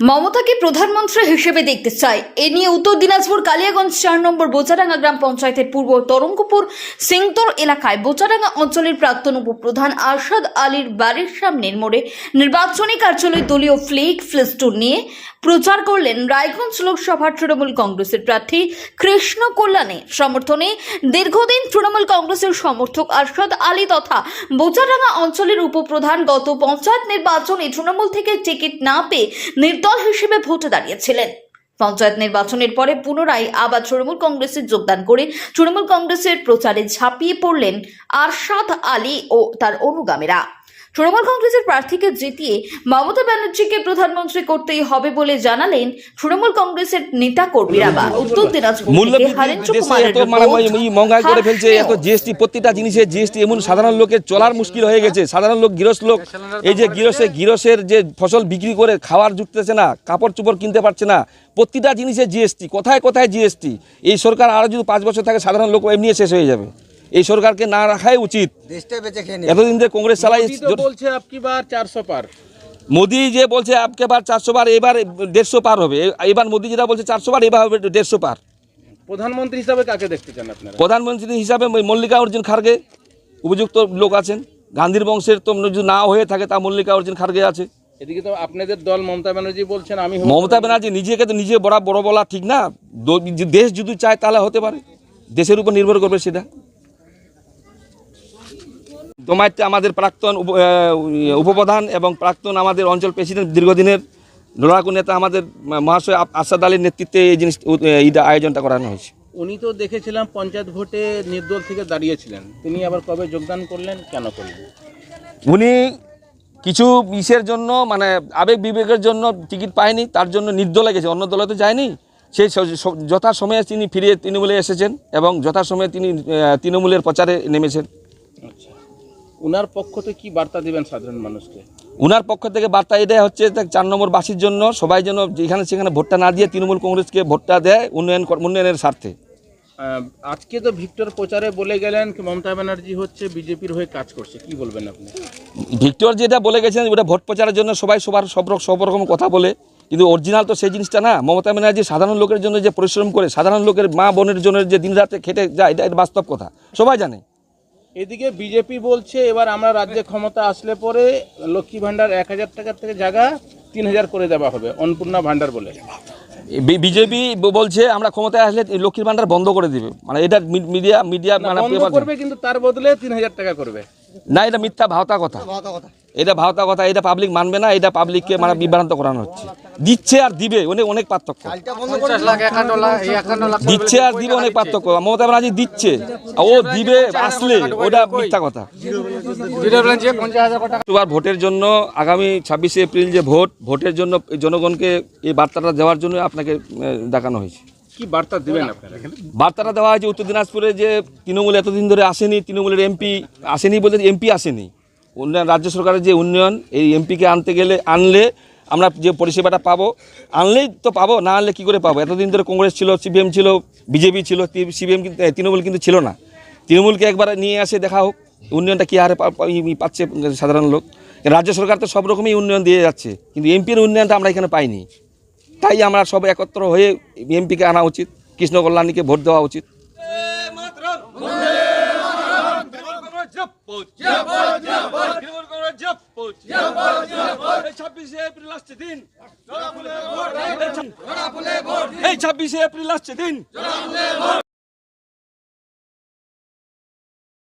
মমতাকে প্রধানমন্ত্রী হিসেবে দেখতে চায়। এ নিয়ে উত্তর দিনাজপুর কালিয়াগঞ্জ চার নম্বর বোচারাঙ্গা গ্রাম পঞ্চায়েতের পূর্ব তরঙ্গপুর সিংতর এলাকায় বোচারাঙ্গা অঞ্চলের প্রাক্তন উপপ্রধান আরশাদ আলীর বাড়ির সামনের মোড়ে নির্বাচনী কার্যালয় দলীয় ফ্লেক ফ্লেস্টুন নিয়ে প্রচার করলেন রায়গঞ্জ লোকসভার তৃণমূল কংগ্রেসের প্রার্থী কৃষ্ণ কল্যাণে। সমর্থনে দীর্ঘদিন তৃণমূল কংগ্রেসের সমর্থক আরশাদ আলী তথা বোচারাঙ্গা অঞ্চলের উপপ্রধান গত পঞ্চায়েত নির্বাচনে তৃণমূল থেকে টিকিট না পেয়ে নির্দল হিসেবে ভোটে দাঁড়িয়েছিলেন। পঞ্চায়েত নির্বাচনের পরে পুনরায় আবার তৃণমূল কংগ্রেসে যোগদান করে তৃণমূল কংগ্রেসের প্রচারে ঝাঁপিয়ে পড়লেন আরশাদ আলী ও তার অনুগামীরা। তৃণমূল কংগ্রেসের প্রার্থীকে জিতিয়ে মমতা ব্যানার্জিকে প্রধানমন্ত্রী করতেই হবে বলে জানালেন তৃণমূল কংগ্রেসের নেতা কর্মীরা বা উত্তর দিনাজপুর মহঙ্গাই করে ফেলছে এত জিএসটি প্রত্যেকটা জিনিসের জিএসটি এমন সাধারণ লোকের চলার মুশকিল হয়ে গেছে। সাধারণ লোক গৃহস্থ লোক এই যে গৃহস্থে গৃহস্থের যে ফসল বিক্রি করে খাওয়ার জুটতেছে না কাপড় চোপড় কিনতে পারছে না প্রতিটা জিনিসের জিএসটি কোথায় কোথায় জিএসটি? এই সরকার আরও যদি পাঁচ বছর থাকে সাধারণ লোক এমনি শেষ হয়ে যাবে। এই সরকারকে না রাখাই উচিত। এতদিন যে কংগ্রেস চালাই মোদি বলছে বার চারশো পার। মোদি যে বলছে আপকে বার চারশো বার এবার দেড়শো পার হবে। এবার মোদি যেটা বলছে চারশো বার এবার হবে দেড়শো পার। প্রধানমন্ত্রী হিসাবে কাকে দেখতে চান আপনারা? প্রধানমন্ত্রী হিসাবে মল্লিকা অর্জুন খার্গে উপযুক্ত লোক আছেন। গান্ধীর বংশের তো যদি না হয়ে থাকে তা মল্লিকা অর্জুন খার্গে আছে। এদিকে তো আপনাদের দল মমতা ব্যানার্জি বলছেন আমি মমতা ব্যানার্জি নিজেকে তো নিজে বড় বড় বলা ঠিক না। দেশ যদি চায় তাহলে হতে পারে। দেশের উপর নির্ভর করবে সেটা। তোমাইতে আমাদের প্রাক্তন উপ- উপপ্রধান এবং প্রাক্তন আমাদের অঞ্চল প্রেসিডেন্ট দীর্ঘদিনের লড়াকু নেতা আমাদের মহাশয় আসাদ আলীর নেতৃত্বে এই জিনিস এইটা আয়োজনটা করানো হয়েছে। উনি তো দেখেছিলাম পঞ্চায়েত ভোটে নির্দল থেকে দাঁড়িয়েছিলেন। তিনি আবার কবে যোগদান করলেন কেন করলেন? উনি কিছু ইসের জন্য মানে আবেগ বিবেকের জন্য টিকিট পায়নি তার জন্য নির্দলে গেছে অন্য দলে তো যায়নি সেই যথাসময়ে তিনি ফিরে তৃণমূলে এসেছেন এবং যথাসময়ে তিনি তৃণমূলের প্রচারে নেমেছেন। আচ্ছা। উনার পক্ষ থেকে কি বার্তা দিবেন সাধারণ মানুষকে? উনার পক্ষ থেকে বার্তা এটাই হচ্ছে চার নম্বর বাসীর জন্য সবাই যেন যেখানে সেখানে ভোটটা না দিয়ে তৃণমূল কংগ্রেসকে ভোটটা দেয় উন্নয়ন উন্নয়নের স্বার্থে। আজকে তো ভিক্টর প্রচারে বলে গেলেন মমতা ব্যানার্জি হচ্ছে বিজেপির হয়ে কাজ করছে কি বলবেন আপনি? ভিক্টর যেটা বলে গেছেন ওটা ভোট প্রচারের জন্য সবাই সবার সব সব রকম কথা বলে কিন্তু অরিজিনাল তো সেই জিনিসটা না। মমতা ব্যানার্জি সাধারণ লোকের জন্য যে পরিশ্রম করে সাধারণ লোকের মা বোনের জন্য যে দিনরাতে খেটে যায় এটা বাস্তব কথা। সবাই জানে। এদিকে বিজেপি বলছে এবার আমরা রাজ্যে ক্ষমতা আসলে পরে লক্ষ্মী ভান্ডার এক হাজার টাকার থেকে জায়গা তিন হাজার করে দেওয়া হবে অন্নপূর্ণা ভান্ডার বলে। বিজেপি বলছে আমরা ক্ষমতায় আসলে লক্ষ্মীর ভান্ডার বন্ধ করে দিবে। মানে এটা মিডিয়া মিডিয়া মানে করবে কিন্তু তার বদলে তিন হাজার টাকা করবে। না এটা মিথ্যা ভাওতা কথা। এটা ভাওতা কথা এটা পাবলিক মানবে না এটা পাবলিককে মানে বিভ্রান্ত করানো হচ্ছে। দিচ্ছে আর দিবে অনেক অনেক পার্থক্য। কালটা বন্ধ করে দিচ্ছে আর দিবে অনেক পার্থক্য। মমতা ব্যানার্জি দিচ্ছে। ও দিবে আসলে ওটা মিথ্যা কথা। এবার ভোটের জন্য আগামী ছাব্বিশে এপ্রিল যে ভোট ভোটের জন্য এই জনগণকে এই বার্তাটা দেওয়ার জন্য আপনাকে দেখানো হয়েছে। কি বার্তা দিবেন আপনারা? বার্তাটা দেওয়া হয়েছে উত্তর দিনাজপুরে যে তৃণমূল এতদিন ধরে আসেনি তৃণমূলের এমপি আসেনি বলতে এমপি আসেনি। উন্নয়ন রাজ্য সরকারের যে উন্নয়ন এই এমপিকে আনতে গেলে আনলে আমরা যে পরিষেবাটা পাবো আনলেই তো পাবো না আনলে কী করে পাবো? এতদিন ধরে কংগ্রেস ছিল সিপিএম ছিল বিজেপি ছিল সিপিএম কিন্তু তৃণমূল কিন্তু ছিল না। তৃণমূলকে একবার নিয়ে আসে দেখা হোক উন্নয়নটা কী হারে পাচ্ছে সাধারণ লোক। রাজ্য সরকার তো সব রকমই উন্নয়ন দিয়ে যাচ্ছে কিন্তু এমপির উন্নয়নটা আমরা এখানে পাইনি। তাই আমরা সব একত্র হয়ে বিএমপিকে আনা উচিত কৃষ্ণ কল্যাণীকে ভোট দেওয়া উচিত। এই ছাব্বিশে এপ্রিল আসছে দিন।